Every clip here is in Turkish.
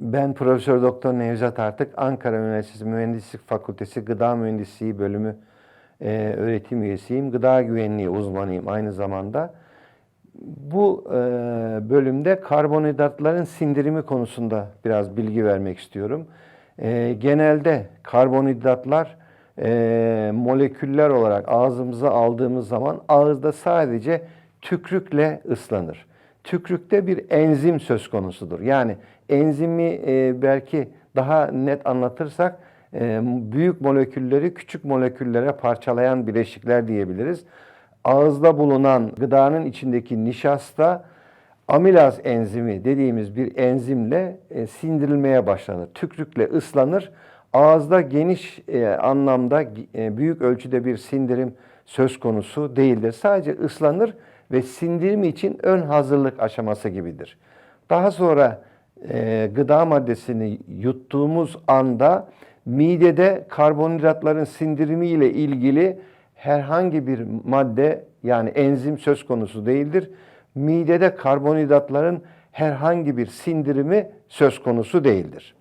Ben Profesör Doktor Nevzat Artık Ankara Üniversitesi Mühendislik Fakültesi Gıda Mühendisliği Bölümü e, öğretim üyesiyim. Gıda güvenliği uzmanıyım aynı zamanda. Bu e, bölümde karbonhidratların sindirimi konusunda biraz bilgi vermek istiyorum. E, genelde karbonhidratlar e, moleküller olarak ağzımıza aldığımız zaman ağızda sadece tükrükle ıslanır. Tükrükte bir enzim söz konusudur. Yani enzimi e, belki daha net anlatırsak e, büyük molekülleri küçük moleküllere parçalayan bileşikler diyebiliriz. Ağızda bulunan gıdanın içindeki nişasta amilaz enzimi dediğimiz bir enzimle e, sindirilmeye başlanır. Tükrükle ıslanır. Ağızda geniş e, anlamda e, büyük ölçüde bir sindirim söz konusu değildir. Sadece ıslanır ve sindirim için ön hazırlık aşaması gibidir. Daha sonra e, gıda maddesini yuttuğumuz anda midede karbonhidratların sindirimi ile ilgili herhangi bir madde yani enzim söz konusu değildir. Midede karbonhidratların herhangi bir sindirimi söz konusu değildir.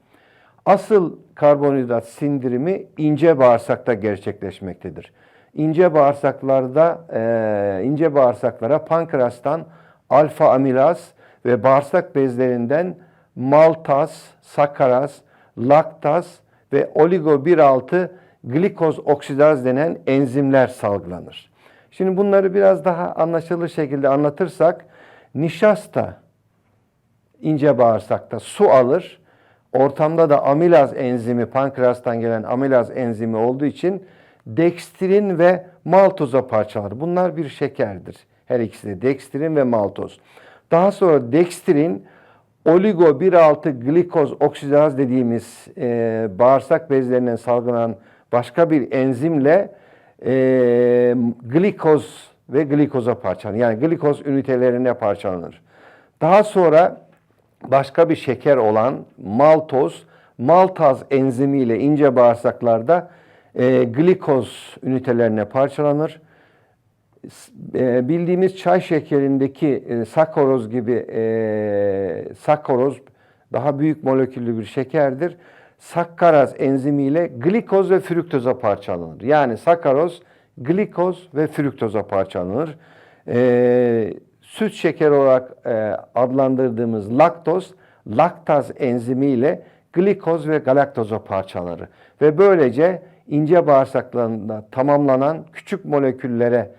Asıl karbonhidrat sindirimi ince bağırsakta gerçekleşmektedir. İnce bağırsaklarda e, ince bağırsaklara pankreastan alfa amilaz ve bağırsak bezlerinden maltaz, sakaraz, laktaz ve oligo 1,6 glikoz oksidaz denen enzimler salgılanır. Şimdi bunları biraz daha anlaşılır şekilde anlatırsak nişasta ince bağırsakta su alır. Ortamda da amilaz enzimi, pankreastan gelen amilaz enzimi olduğu için dekstrin ve maltoza parçalar. Bunlar bir şekerdir. Her ikisi de dekstrin ve maltoz. Daha sonra dekstrin oligo 1,6 glikoz oksidaz dediğimiz e, bağırsak bezlerinden salgılanan başka bir enzimle e, glikoz ve glikoza parçalanır. Yani glikoz ünitelerine parçalanır. Daha sonra başka bir şeker olan maltoz, maltaz enzimiyle ince bağırsaklarda e, glikoz ünitelerine parçalanır. E, bildiğimiz çay şekerindeki e, sakkaroz gibi e, sakkaroz daha büyük moleküllü bir şekerdir. Sakkaraz enzimiyle glikoz ve fruktoza parçalanır. Yani sakkaroz, glikoz ve fruktoza parçalanır. E, süt şekeri olarak e, adlandırdığımız laktoz, laktaz enzimiyle glikoz ve galaktoza parçaları. Ve böylece ince bağırsaklarında tamamlanan küçük moleküllere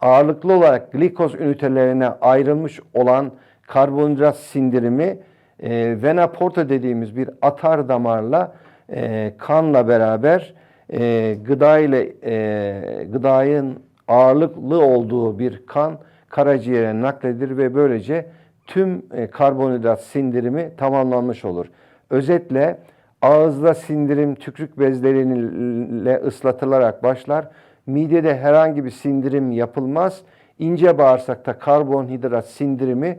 ağırlıklı olarak glikoz ünitelerine ayrılmış olan karbonhidrat sindirimi e, vena porta dediğimiz bir atar damarla e, kanla beraber e, gıda ile e, gıdayın ağırlıklı olduğu bir kan karaciğere nakledilir ve böylece tüm e, karbonhidrat sindirimi tamamlanmış olur. Özetle ağızda sindirim tükrük bezleriyle ıslatılarak başlar. Midede herhangi bir sindirim yapılmaz. İnce bağırsakta karbonhidrat sindirimi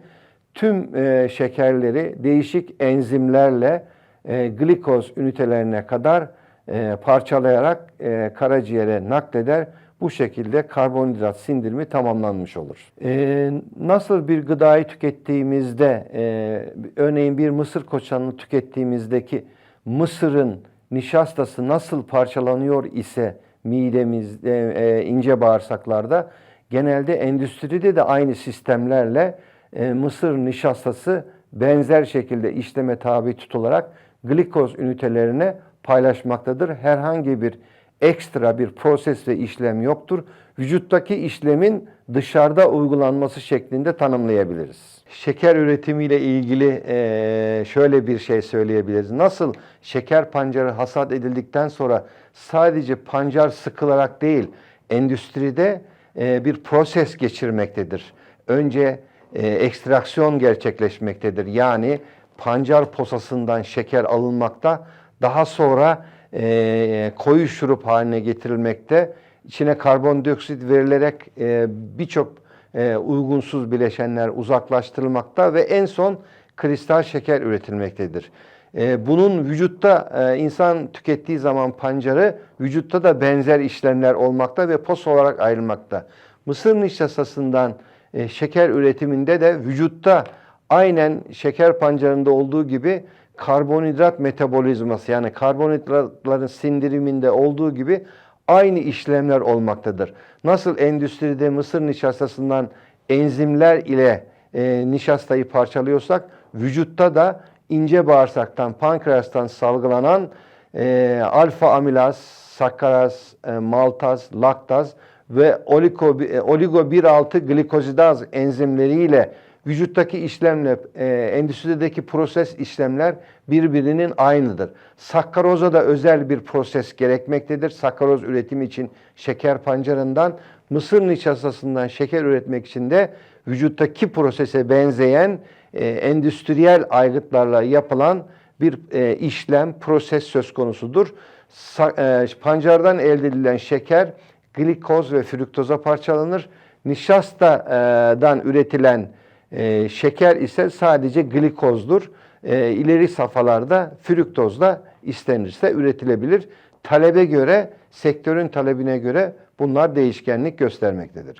tüm e, şekerleri değişik enzimlerle e, glikoz ünitelerine kadar e, parçalayarak karaciğere nakleder. Bu şekilde karbonhidrat sindirimi tamamlanmış olur. E, nasıl bir gıdayı tükettiğimizde, e, örneğin bir mısır koçanını tükettiğimizdeki mısırın nişastası nasıl parçalanıyor ise midemizde, e, ince bağırsaklarda genelde endüstride de aynı sistemlerle e, mısır nişastası benzer şekilde işleme tabi tutularak glikoz ünitelerine paylaşmaktadır. Herhangi bir ekstra bir proses ve işlem yoktur. Vücuttaki işlemin dışarıda uygulanması şeklinde tanımlayabiliriz. Şeker üretimiyle ilgili şöyle bir şey söyleyebiliriz. Nasıl şeker pancarı hasat edildikten sonra sadece pancar sıkılarak değil, endüstride bir proses geçirmektedir. Önce ekstraksiyon gerçekleşmektedir. Yani pancar posasından şeker alınmakta, daha sonra e, koyu şurup haline getirilmekte. İçine karbondioksit verilerek e, birçok e, uygunsuz bileşenler uzaklaştırılmakta ve en son kristal şeker üretilmektedir. E, bunun vücutta e, insan tükettiği zaman pancarı vücutta da benzer işlemler olmakta ve pos olarak ayrılmakta. Mısır nişastasından e, şeker üretiminde de vücutta aynen şeker pancarında olduğu gibi karbonhidrat metabolizması yani karbonhidratların sindiriminde olduğu gibi aynı işlemler olmaktadır. Nasıl endüstride mısır nişastasından enzimler ile e, nişastayı parçalıyorsak vücutta da ince bağırsaktan, pankreastan salgılanan e, alfa amilaz, sakkaraz, e, maltaz, laktaz ve oligo, e, oligo 1,6 glikozidaz enzimleriyle vücuttaki işlemle e, endüstrideki proses işlemler birbirinin aynıdır. Sakkaroza da özel bir proses gerekmektedir. Sakkaroz üretimi için şeker pancarından, mısır nişastasından şeker üretmek için de vücuttaki prosese benzeyen e, endüstriyel aygıtlarla yapılan bir e, işlem, proses söz konusudur. Sa- e, pancardan elde edilen şeker glikoz ve fruktoza parçalanır. Nişastadan üretilen e, şeker ise sadece glikozdur. E, ileri safhalarda fruktoz da istenirse üretilebilir. Talebe göre, sektörün talebine göre bunlar değişkenlik göstermektedir.